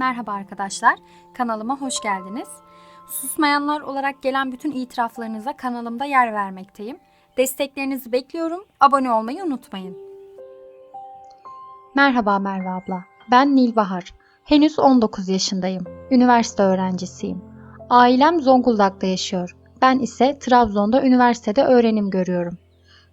Merhaba arkadaşlar, kanalıma hoş geldiniz. Susmayanlar olarak gelen bütün itiraflarınıza kanalımda yer vermekteyim. Desteklerinizi bekliyorum, abone olmayı unutmayın. Merhaba Merve abla. Ben Nilbahar. Henüz 19 yaşındayım. Üniversite öğrencisiyim. Ailem Zonguldak'ta yaşıyor. Ben ise Trabzon'da üniversitede öğrenim görüyorum.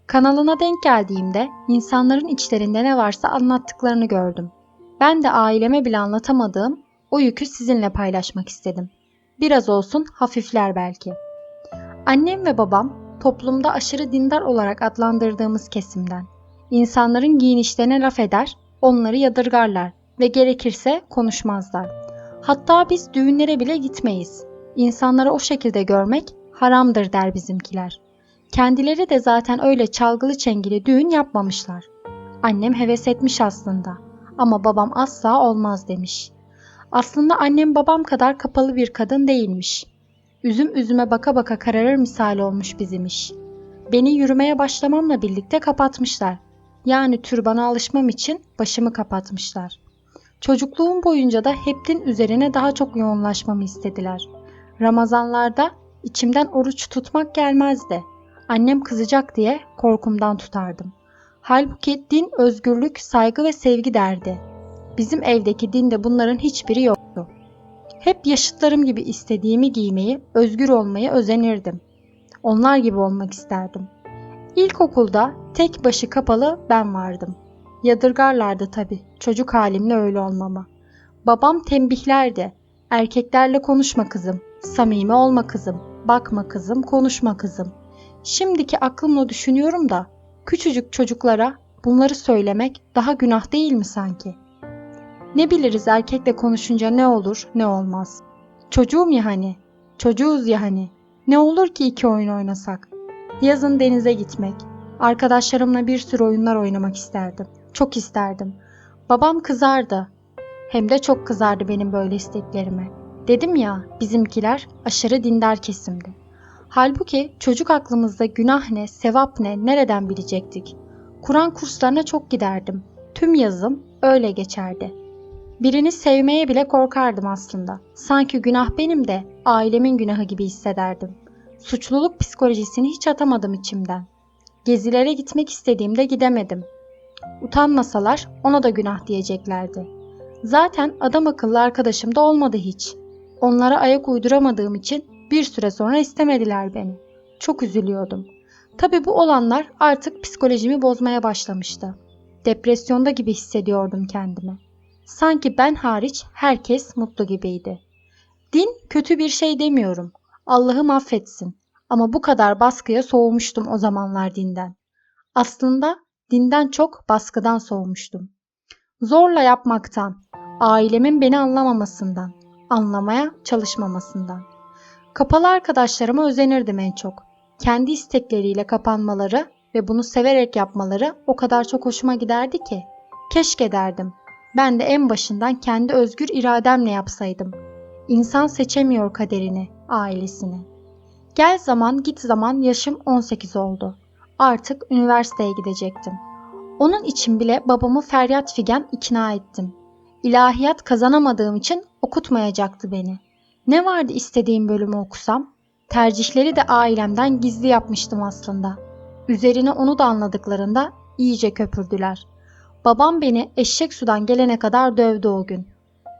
Kanalına denk geldiğimde insanların içlerinde ne varsa anlattıklarını gördüm. Ben de aileme bile anlatamadığım o yükü sizinle paylaşmak istedim. Biraz olsun hafifler belki. Annem ve babam toplumda aşırı dindar olarak adlandırdığımız kesimden. İnsanların giyinişlerine laf eder, onları yadırgarlar ve gerekirse konuşmazlar. Hatta biz düğünlere bile gitmeyiz. İnsanları o şekilde görmek haramdır der bizimkiler. Kendileri de zaten öyle çalgılı çengili düğün yapmamışlar. Annem heves etmiş aslında ama babam asla olmaz demiş. Aslında annem babam kadar kapalı bir kadın değilmiş. Üzüm üzüme baka baka kararır misali olmuş bizim iş. Beni yürümeye başlamamla birlikte kapatmışlar. Yani türbana alışmam için başımı kapatmışlar. Çocukluğum boyunca da hep din üzerine daha çok yoğunlaşmamı istediler. Ramazanlarda içimden oruç tutmak gelmezdi. Annem kızacak diye korkumdan tutardım. Halbuki din özgürlük, saygı ve sevgi derdi. Bizim evdeki dinde bunların hiçbiri yoktu. Hep yaşıtlarım gibi istediğimi giymeyi, özgür olmayı özenirdim. Onlar gibi olmak isterdim. İlkokulda tek başı kapalı ben vardım. Yadırgarlardı tabii çocuk halimle öyle olmama. Babam tembihlerdi. Erkeklerle konuşma kızım, samimi olma kızım, bakma kızım, konuşma kızım. Şimdiki aklımla düşünüyorum da küçücük çocuklara bunları söylemek daha günah değil mi sanki? Ne biliriz erkekle konuşunca ne olur ne olmaz. Çocuğum ya hani, çocuğuz ya hani. Ne olur ki iki oyun oynasak? Yazın denize gitmek, arkadaşlarımla bir sürü oyunlar oynamak isterdim. Çok isterdim. Babam kızardı. Hem de çok kızardı benim böyle isteklerime. Dedim ya, bizimkiler aşırı dindar kesimdi. Halbuki çocuk aklımızda günah ne, sevap ne, nereden bilecektik? Kur'an kurslarına çok giderdim. Tüm yazım öyle geçerdi. Birini sevmeye bile korkardım aslında. Sanki günah benim de ailemin günahı gibi hissederdim. Suçluluk psikolojisini hiç atamadım içimden. Gezilere gitmek istediğimde gidemedim. Utanmasalar ona da günah diyeceklerdi. Zaten adam akıllı arkadaşım da olmadı hiç. Onlara ayak uyduramadığım için bir süre sonra istemediler beni. Çok üzülüyordum. Tabii bu olanlar artık psikolojimi bozmaya başlamıştı. Depresyonda gibi hissediyordum kendimi. Sanki ben hariç herkes mutlu gibiydi. Din kötü bir şey demiyorum. Allah'ım affetsin. Ama bu kadar baskıya soğumuştum o zamanlar dinden. Aslında dinden çok baskıdan soğumuştum. Zorla yapmaktan, ailemin beni anlamamasından, anlamaya çalışmamasından. Kapalı arkadaşlarıma özenirdim en çok. Kendi istekleriyle kapanmaları ve bunu severek yapmaları o kadar çok hoşuma giderdi ki. Keşke derdim. Ben de en başından kendi özgür irademle yapsaydım. İnsan seçemiyor kaderini, ailesini. Gel zaman git zaman yaşım 18 oldu. Artık üniversiteye gidecektim. Onun için bile babamı feryat figen ikna ettim. İlahiyat kazanamadığım için okutmayacaktı beni. Ne vardı istediğim bölümü okusam? Tercihleri de ailemden gizli yapmıştım aslında. Üzerine onu da anladıklarında iyice köpürdüler. Babam beni eşek sudan gelene kadar dövdü o gün.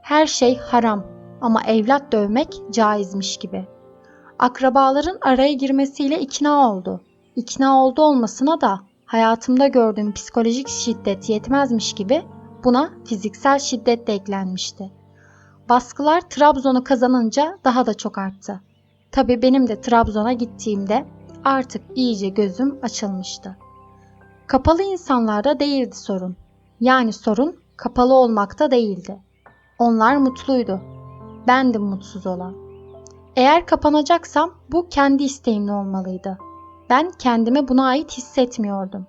Her şey haram ama evlat dövmek caizmiş gibi. Akrabaların araya girmesiyle ikna oldu. İkna oldu olmasına da hayatımda gördüğüm psikolojik şiddet yetmezmiş gibi buna fiziksel şiddet de eklenmişti. Baskılar Trabzon'u kazanınca daha da çok arttı. Tabii benim de Trabzon'a gittiğimde artık iyice gözüm açılmıştı. Kapalı insanlarda değildi sorun. Yani sorun kapalı olmakta değildi. Onlar mutluydu. Bendim mutsuz olan. Eğer kapanacaksam bu kendi isteğimle olmalıydı. Ben kendimi buna ait hissetmiyordum.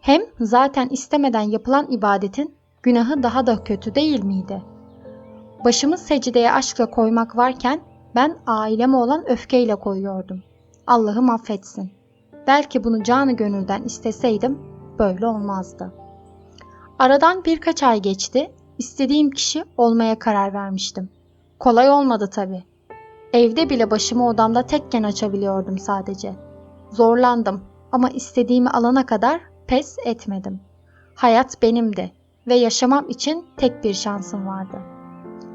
Hem zaten istemeden yapılan ibadetin günahı daha da kötü değil miydi? Başımı secdeye aşkla koymak varken ben aileme olan öfkeyle koyuyordum. Allah'ım affetsin. Belki bunu canı gönülden isteseydim böyle olmazdı. Aradan birkaç ay geçti. istediğim kişi olmaya karar vermiştim. Kolay olmadı tabii. Evde bile başımı odamda tekken açabiliyordum sadece. Zorlandım ama istediğimi alana kadar pes etmedim. Hayat benimdi ve yaşamam için tek bir şansım vardı.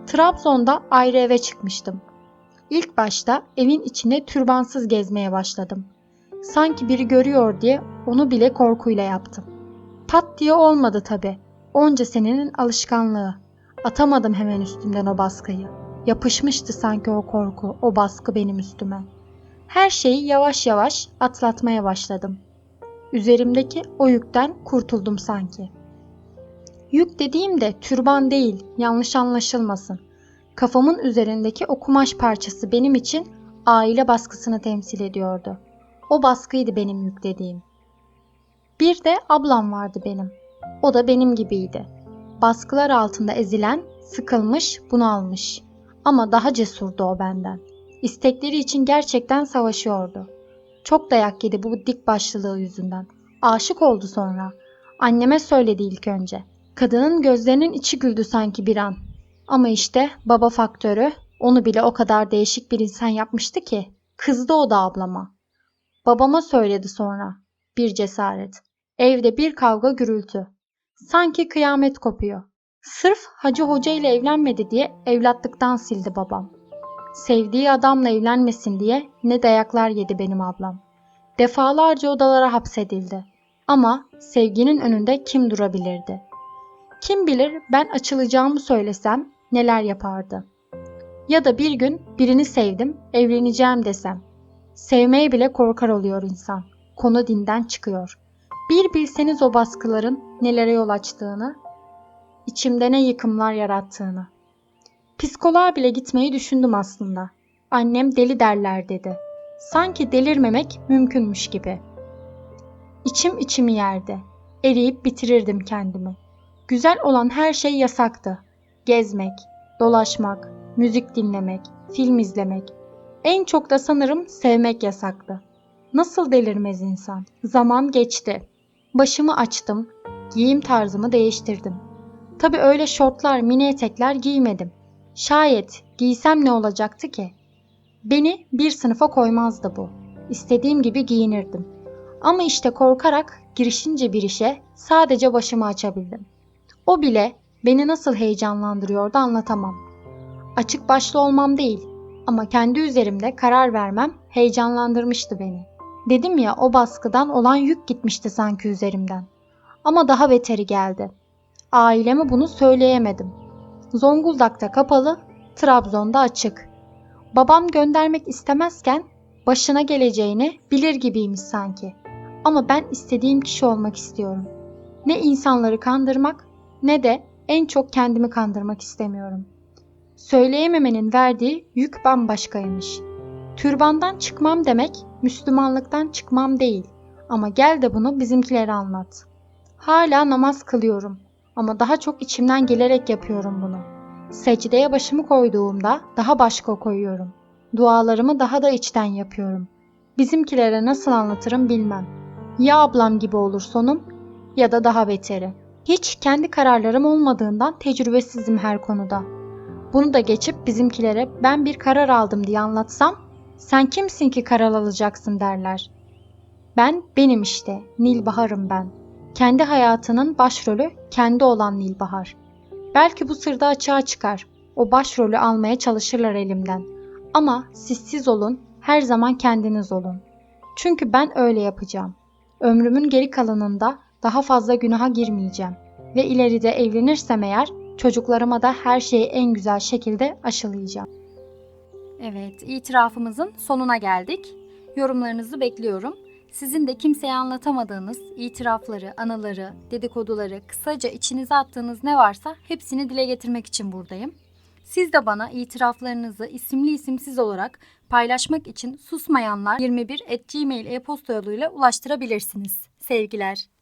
Trabzon'da ayrı eve çıkmıştım. İlk başta evin içinde türbansız gezmeye başladım. Sanki biri görüyor diye onu bile korkuyla yaptım. Pat diye olmadı tabi. Onca senenin alışkanlığı. Atamadım hemen üstümden o baskıyı. Yapışmıştı sanki o korku, o baskı benim üstüme. Her şeyi yavaş yavaş atlatmaya başladım. Üzerimdeki o yükten kurtuldum sanki. Yük dediğimde türban değil, yanlış anlaşılmasın. Kafamın üzerindeki o kumaş parçası benim için aile baskısını temsil ediyordu. O baskıydı benim yük dediğim. Bir de ablam vardı benim. O da benim gibiydi. Baskılar altında ezilen, sıkılmış, bunalmış. Ama daha cesurdu o benden. İstekleri için gerçekten savaşıyordu. Çok dayak yedi bu dik başlılığı yüzünden. Aşık oldu sonra. Anneme söyledi ilk önce. Kadının gözlerinin içi güldü sanki bir an. Ama işte baba faktörü onu bile o kadar değişik bir insan yapmıştı ki. Kızdı o da ablama. Babama söyledi sonra. Bir cesaret. Evde bir kavga gürültü. Sanki kıyamet kopuyor. Sırf Hacı Hoca ile evlenmedi diye evlatlıktan sildi babam. Sevdiği adamla evlenmesin diye ne dayaklar yedi benim ablam. Defalarca odalara hapsedildi. Ama sevginin önünde kim durabilirdi? Kim bilir ben açılacağımı söylesem neler yapardı. Ya da bir gün birini sevdim, evleneceğim desem. Sevmeye bile korkar oluyor insan. Konu dinden çıkıyor. Bir bilseniz o baskıların nelere yol açtığını, içimde ne yıkımlar yarattığını. Psikoloğa bile gitmeyi düşündüm aslında. Annem deli derler dedi. Sanki delirmemek mümkünmüş gibi. İçim içimi yerdi. Eriyip bitirirdim kendimi. Güzel olan her şey yasaktı. Gezmek, dolaşmak, müzik dinlemek, film izlemek. En çok da sanırım sevmek yasaktı. Nasıl delirmez insan? Zaman geçti. Başımı açtım, giyim tarzımı değiştirdim. Tabii öyle şortlar, mini etekler giymedim. Şayet giysem ne olacaktı ki? Beni bir sınıfa koymazdı bu. İstediğim gibi giyinirdim. Ama işte korkarak girişince bir işe sadece başımı açabildim. O bile beni nasıl heyecanlandırıyordu anlatamam. Açık başlı olmam değil ama kendi üzerimde karar vermem heyecanlandırmıştı beni. Dedim ya o baskıdan olan yük gitmişti sanki üzerimden. Ama daha beteri geldi. Aileme bunu söyleyemedim. Zonguldak'ta kapalı, Trabzon'da açık. Babam göndermek istemezken başına geleceğini bilir gibiymiş sanki. Ama ben istediğim kişi olmak istiyorum. Ne insanları kandırmak ne de en çok kendimi kandırmak istemiyorum. Söyleyememenin verdiği yük bambaşkaymış. Türbandan çıkmam demek Müslümanlıktan çıkmam değil. Ama gel de bunu bizimkilere anlat. Hala namaz kılıyorum ama daha çok içimden gelerek yapıyorum bunu. Secdeye başımı koyduğumda daha başka koyuyorum. Dualarımı daha da içten yapıyorum. Bizimkilere nasıl anlatırım bilmem. Ya ablam gibi olur sonum ya da daha beteri. Hiç kendi kararlarım olmadığından tecrübesizim her konuda. Bunu da geçip bizimkilere ben bir karar aldım diye anlatsam sen kimsin ki karar alacaksın derler. Ben benim işte, Nilbahar'ım ben. Kendi hayatının başrolü kendi olan Nilbahar. Belki bu sırda açığa çıkar. O başrolü almaya çalışırlar elimden. Ama siz siz olun, her zaman kendiniz olun. Çünkü ben öyle yapacağım. Ömrümün geri kalanında daha fazla günaha girmeyeceğim. Ve ileride evlenirsem eğer çocuklarıma da her şeyi en güzel şekilde aşılayacağım. Evet, itirafımızın sonuna geldik. Yorumlarınızı bekliyorum. Sizin de kimseye anlatamadığınız itirafları, anıları, dedikoduları, kısaca içinize attığınız ne varsa hepsini dile getirmek için buradayım. Siz de bana itiraflarınızı isimli isimsiz olarak paylaşmak için susmayanlar 21 at gmail e-posta yoluyla ulaştırabilirsiniz. Sevgiler.